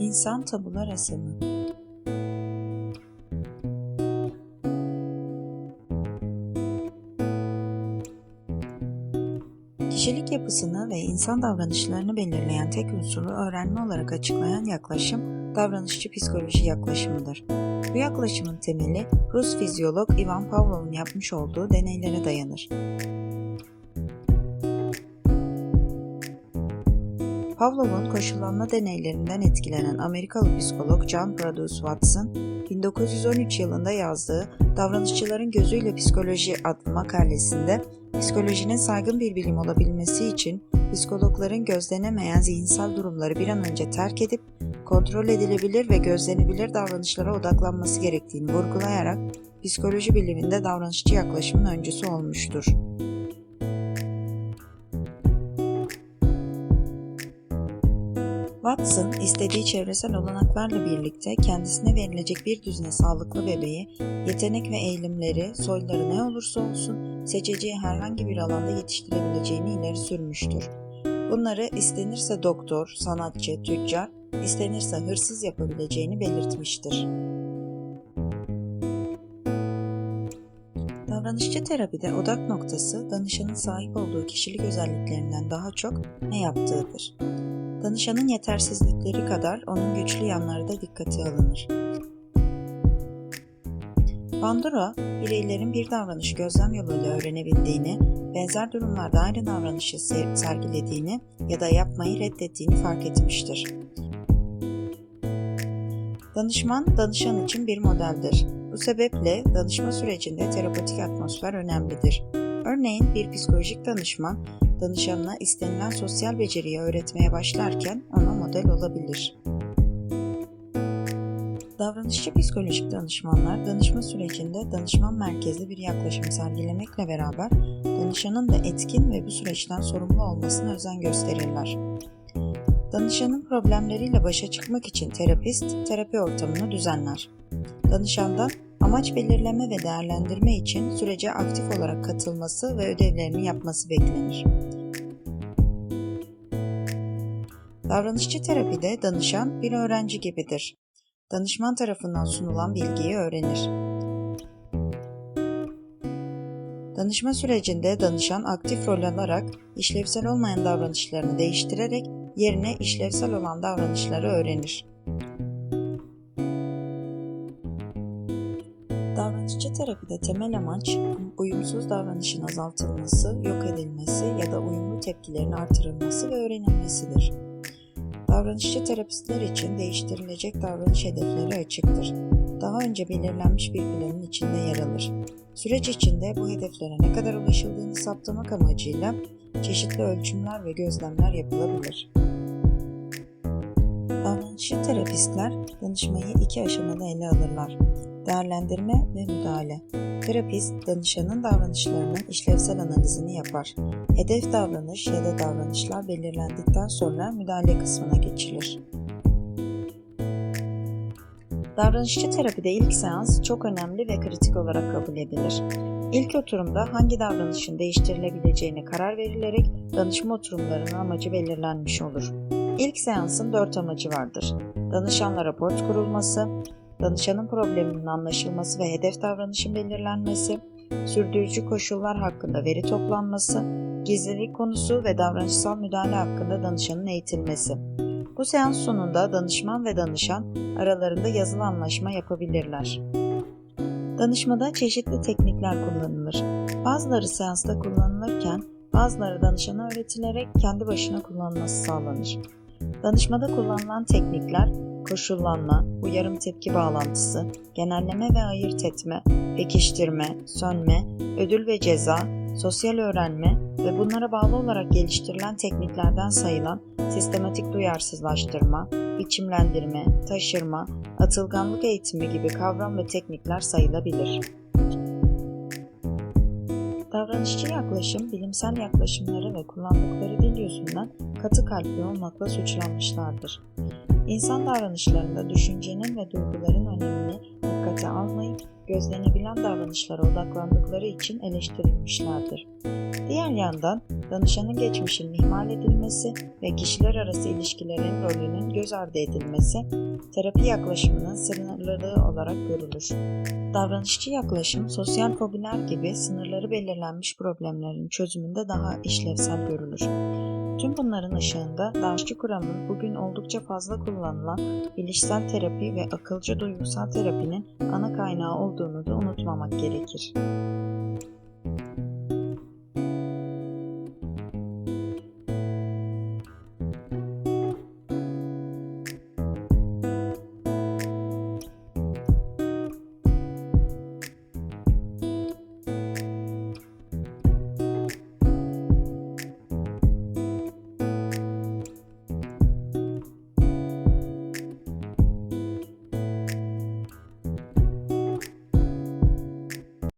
İnsan tabula resmi. Kişilik yapısını ve insan davranışlarını belirleyen tek unsuru öğrenme olarak açıklayan yaklaşım, davranışçı psikoloji yaklaşımıdır. Bu yaklaşımın temeli Rus fizyolog Ivan Pavlov'un yapmış olduğu deneylere dayanır. Pavlov'un koşullanma deneylerinden etkilenen Amerikalı psikolog John Produce Watson, 1913 yılında yazdığı Davranışçıların Gözüyle Psikoloji adlı makalesinde psikolojinin saygın bir bilim olabilmesi için psikologların gözlenemeyen zihinsel durumları bir an önce terk edip kontrol edilebilir ve gözlenebilir davranışlara odaklanması gerektiğini vurgulayarak psikoloji biliminde davranışçı yaklaşımın öncüsü olmuştur. Watson, istediği çevresel olanaklarla birlikte kendisine verilecek bir düzine sağlıklı bebeği, yetenek ve eğilimleri, soyları ne olursa olsun seçeceği herhangi bir alanda yetiştirebileceğini ileri sürmüştür. Bunları istenirse doktor, sanatçı, tüccar, istenirse hırsız yapabileceğini belirtmiştir. Davranışçı terapide odak noktası danışanın sahip olduğu kişilik özelliklerinden daha çok ne yaptığıdır. Danışanın yetersizlikleri kadar onun güçlü yanları da dikkate alınır. Bandura, bireylerin bir davranış gözlem yoluyla öğrenebildiğini, benzer durumlarda aynı davranışı sergilediğini ya da yapmayı reddettiğini fark etmiştir. Danışman, danışan için bir modeldir. Bu sebeple danışma sürecinde terapetik atmosfer önemlidir. Örneğin bir psikolojik danışman, danışanına istenilen sosyal beceriyi öğretmeye başlarken ona model olabilir. Davranışçı psikolojik danışmanlar danışma sürecinde danışman merkezli bir yaklaşım sergilemekle beraber danışanın da etkin ve bu süreçten sorumlu olmasına özen gösterirler. Danışanın problemleriyle başa çıkmak için terapist terapi ortamını düzenler. Danışandan amaç belirleme ve değerlendirme için sürece aktif olarak katılması ve ödevlerini yapması beklenir. Davranışçı terapide danışan bir öğrenci gibidir. Danışman tarafından sunulan bilgiyi öğrenir. Danışma sürecinde danışan aktif rol alarak işlevsel olmayan davranışlarını değiştirerek yerine işlevsel olan davranışları öğrenir. Davranışçı terapide temel amaç uyumsuz davranışın azaltılması, yok edilmesi ya da uyumlu tepkilerin artırılması ve öğrenilmesidir. Davranışçı terapistler için değiştirilecek davranış hedefleri açıktır. Daha önce belirlenmiş bir planın içinde yer alır. Süreç içinde bu hedeflere ne kadar ulaşıldığını saptamak amacıyla çeşitli ölçümler ve gözlemler yapılabilir. Davranışçı terapistler danışmayı iki aşamada ele alırlar. Değerlendirme ve müdahale. Terapist, danışanın davranışlarının işlevsel analizini yapar. Hedef davranış ya da davranışlar belirlendikten sonra müdahale kısmına geçilir. Davranışçı terapide ilk seans çok önemli ve kritik olarak kabul edilir. İlk oturumda hangi davranışın değiştirilebileceğine karar verilerek danışma oturumlarının amacı belirlenmiş olur. İlk seansın dört amacı vardır. Danışanla raport kurulması, danışanın probleminin anlaşılması ve hedef davranışın belirlenmesi, sürdürücü koşullar hakkında veri toplanması, gizlilik konusu ve davranışsal müdahale hakkında danışanın eğitilmesi. Bu seans sonunda danışman ve danışan aralarında yazılı anlaşma yapabilirler. Danışmada çeşitli teknikler kullanılır. Bazıları seansta kullanılırken bazıları danışana öğretilerek kendi başına kullanılması sağlanır. Danışmada kullanılan teknikler koşullanma, uyarım tepki bağlantısı, genelleme ve ayırt etme, pekiştirme, sönme, ödül ve ceza, sosyal öğrenme ve bunlara bağlı olarak geliştirilen tekniklerden sayılan sistematik duyarsızlaştırma, biçimlendirme, taşırma, atılganlık eğitimi gibi kavram ve teknikler sayılabilir. Davranışçı yaklaşım, bilimsel yaklaşımları ve kullandıkları dil yüzünden katı kalpli olmakla suçlanmışlardır. İnsan davranışlarında düşüncenin ve duyguların önemini dikkate almayıp gözlenebilen davranışlara odaklandıkları için eleştirilmişlerdir. Diğer yandan danışanın geçmişinin ihmal edilmesi ve kişiler arası ilişkilerin rolünün göz ardı edilmesi terapi yaklaşımının sınırları olarak görülür. Davranışçı yaklaşım, sosyal fobiler gibi sınırları belirlenmiş problemlerin çözümünde daha işlevsel görülür. Tüm bunların ışığında davranışçı kuramın bugün oldukça fazla kullanılan bilişsel terapi ve akılcı duygusal terapinin ana kaynağı olduğunu da unutmamak gerekir.